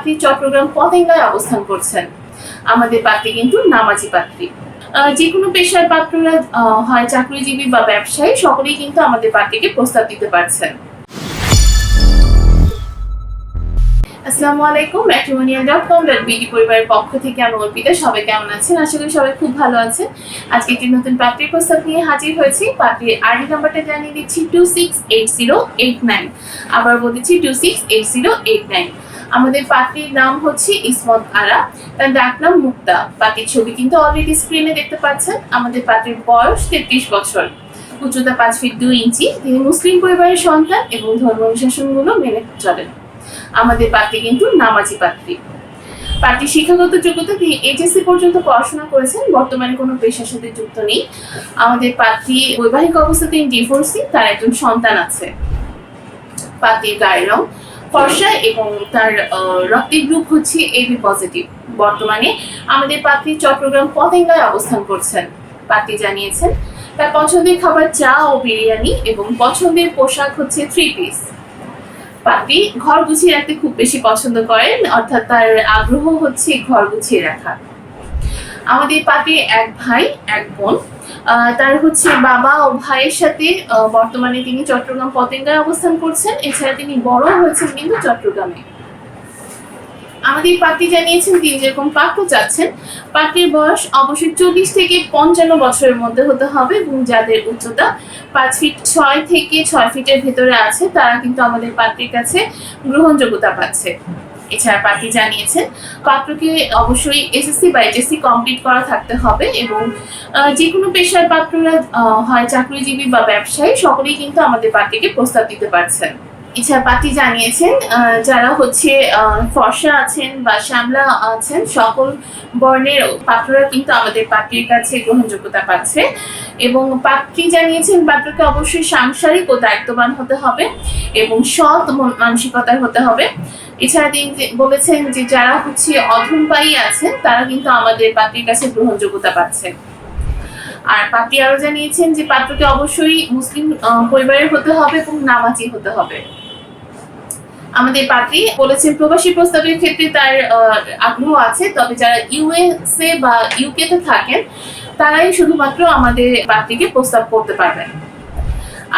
পাত্রী চট্টগ্রাম পতেঙ্গায় অবস্থান করছেন। আমাদের পাত্রী কিন্তু নামাজি পাত্রী। যে কোনো পেশার পাত্ররা হয় চাকরিজীবী বা ব্যবসায়ী, সকলেই কিন্তু আমাদের পাত্রীকে প্রস্তাব দিতে পারছেন। আসসালামু আলাইকুম matrimonial dot com dot BD পরিবারের পক্ষ থেকে আমি অর্পিতা। সবাই কেমন আছেন? আশা করি সবাই খুব ভালো আছেন। আজকে একটি নতুন পাত্রীর প্রস্তাব নিয়ে হাজির হয়েছি। পাত্রীর আইডি নাম্বারটা জানিয়ে দিচ্ছি two six eight zero eight nine আবার বলেছি two six eight zero eight nine আমাদের পাত্রীর নাম হচ্ছে ইসমত আরা, তার ডাক নাম মুক্তা। পাত্রীর ছবি কিন্তু অলরেডি স্ক্রিনে দেখতে পাচ্ছেন। আমাদের পাত্রীর বয়স তেত্রিশ বছর। উচ্চতা পাঁচ ফিট দুই ইঞ্চি। তিনি মুসলিম পরিবারের সন্তান এবং ধর্ম অনুশাসনগুলো মেনে চলেন। আমাদের পাত্রী কিন্তু নামাজি পাত্রী পাত্রী শিক্ষাগত যোগ্যতা তিনি এইচএসসি পর্যন্ত পড়াশোনা করেছেন। বর্তমানে কোনো পেশার সাথে যুক্ত নেই। আমাদের পাত্রী বৈবাহিক অবস্থা তিনি ডিভোর্সি তার একজন সন্তান আছে। পাত্রীর গায়ের রং ফর্সা এবং তার রক্তের গ্রুপ হচ্ছে এবি পজিটিভ বর্তমানে আমাদের পাত্রী চট্টগ্রাম পতেঙ্গায় অবস্থান করছেন। পাত্রী জানিয়েছেন, তার পছন্দের খাবার চা ও বিরিয়ানি এবং পছন্দের পোশাক হচ্ছে থ্রি পিস পাপি ঘর গুছিয়ে রাখতে খুব বেশি পছন্দ করেন, অর্থাৎ তার আগ্রহ হচ্ছে ঘর গুছিয়ে রাখা। আমাদের পাপি এক ভাই, এক বোন। তার হচ্ছে বাবা ও ভাইয়ের সাথে বর্তমানে তিনি চট্টগ্রাম পতেঙ্গায় অবস্থান করছেন। এছাড়া তিনি বড় হয়েছেন কিন্তু চট্টগ্রামে। আমাদের পাত্রী জানিয়েছেন, তিনি যেরকম পাত্র চাচ্ছেন পাত্রীর বয়স অবশ্যই চল্লিশ থেকে পঞ্চান্ন বছরের মধ্যে হতে হবে এবং যাদের উচ্চতা পাঁচ ফিট ছয় থেকে ছয় ফিটের ভেতরে আছে, তারা কিন্তু আমাদের পাত্রীর কাছে গ্রহণযোগ্যতা পাচ্ছে। এছাড়া পাত্রী জানিয়েছেন। পাত্রকে অবশ্যই এসএসসি বা এইচএসসি কমপ্লিট করা থাকতে হবে এবং যে কোনো পেশার পাত্ররা হয় চাকরিজীবী বা ব্যবসায়ী, সকলেই কিন্তু আমাদের পাত্রীকে প্রস্তাব দিতে পারছেন। এছাড়া পাত্রী জানিয়েছেন যারা হচ্ছে ফর্সা আছেন বা শ্যামলা আছেন, সকল বর্ণের পাত্ররা কিন্তু আমাদের পাত্রীর কাছে গ্রহণযোগ্যতা পাচ্ছে। এবং পাত্রী জানিয়েছেন, পাত্রকে অবশ্যই সাংসারিক ও দায়িত্ববান হতে হবে। এবং সৎ মন- মানসিকতার হতে হবে। এছাড়া তিনি বলেছেন যে যারা হচ্ছে অধমপায়ী আছেন, তারা কিন্তু আমাদের পাত্রীর কাছে গ্রহণযোগ্যতা পাচ্ছে। আর পাত্রী আরও জানিয়েছেন যে পাত্রকে অবশ্যই মুসলিম পরিবারের হতে হবে এবং নামাজি হতে হবে। আমাদের পাত্রী বলেছেন, প্রবাসী প্রস্তাবের ক্ষেত্রে তার আগ্রহ আছে, তবে যারা ইউএসএ বা ইউকে তে থাকেন, তারাই শুধুমাত্র আমাদের পাত্রীকে প্রস্তাব করতে পারবেন।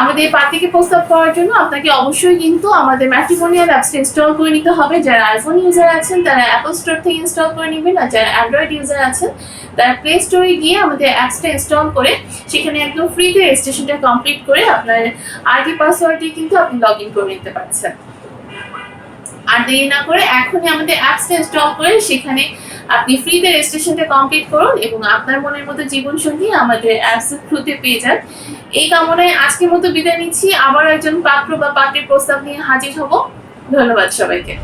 আমাদের পার্টিকে প্রস্তাব করার জন্য আপনাকে অবশ্যই কিন্তু আমাদের ম্যাট্রিমোনিয়াল অ্যাপসটা ইনস্টল করে নিতে হবে। যারা আইফোন ইউজার আছেন, তারা অ্যাপল স্টোর থেকে ইনস্টল করে নেবেন আর যারা অ্যান্ড্রয়েড ইউজার আছেন, তারা প্লে স্টোরে গিয়ে আমাদের অ্যাপসটা ইনস্টল করে সেখানে একদম ফ্রিতে রেজিস্ট্রেশনটা কমপ্লিট করে আপনার আইডি পাসওয়ার্ড দিয়ে কিন্তু আপনি লগ ইন করে নিতে পারছেন। আর দেরি না করে এখনই আমাদের অ্যাপসটা ইনস্টল করে সেখানে আপনি ফ্রিতে রেজিস্ট্রেশনটা কমপ্লিট করুন এবং আপনার মনের মতো জীবন সঙ্গী আমাদের অ্যাপসের থ্রুতে পেয়ে যান। এই কামনায় আজকের মতো বিদায় নিচ্ছি। আবার একজন পাত্র বা পাত্রের প্রস্তাব নিয়ে হাজির হব। ধন্যবাদ সবাইকে।